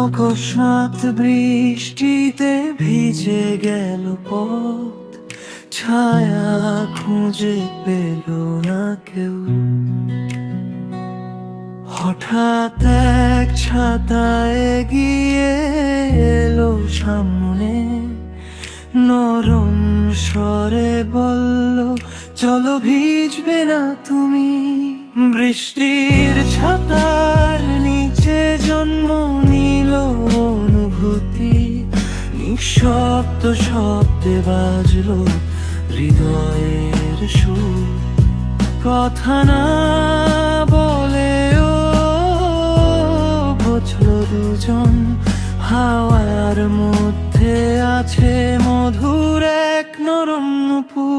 অকস্মাৎ বৃষ্টিতে ভিজে গেল পথ। ছায়া খুঁজে পেল না কেউ। হঠাৎ এক ছাতায় এগিয়ে এলো সামনে। নরম স্বরে বলল, চলো ভিজবে না তুমি। বৃষ্টির ছাতার নিঃশব্দ শব্দে বাজলো হৃদয়ের সুর। কথা না বলেও বুঝলো দুজন। হাওয়ার মধ্যে আছে মধুর এক নরম নুপুর।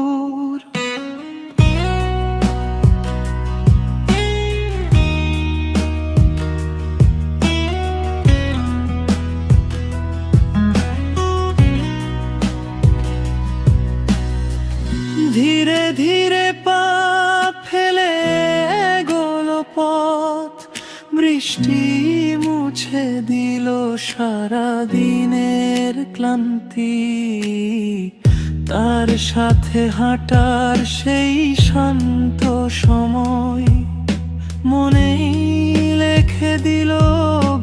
বৃষ্টি মুছে দিল সারা দিনের ক্লান্তি। তার সাথে হাঁটার সেই শান্ত সময় মনেই লেখে দিল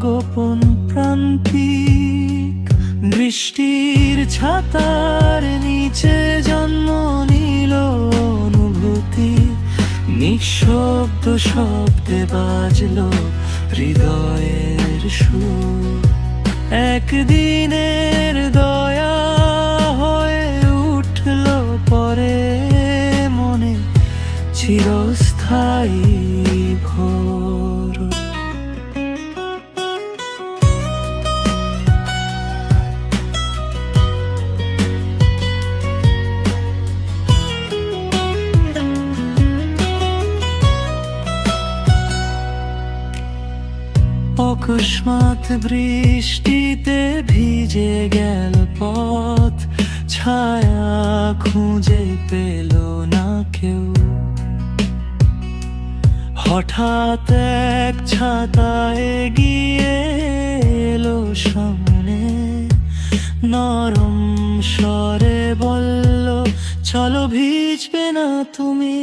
গোপন প্রান্তিক। বৃষ্টির ছাতার নিচে জন্ম নিল অনুভূতি। নিঃশব্দ শব্দে বাজলো হৃদয়ের সুর। একদিনের দয়া হয়ে উঠল পরে মনে চিরস্থায়ী। অকস্মাৎ বৃষ্টিতে ভিজে গেল পথ, ছায়া খুঁজে পেল না কেউ। হঠাৎ এক ছাতায় গিয়ে এলো সামনে, নরম স্বরে বলল, চলো ভিজবে না তুমি।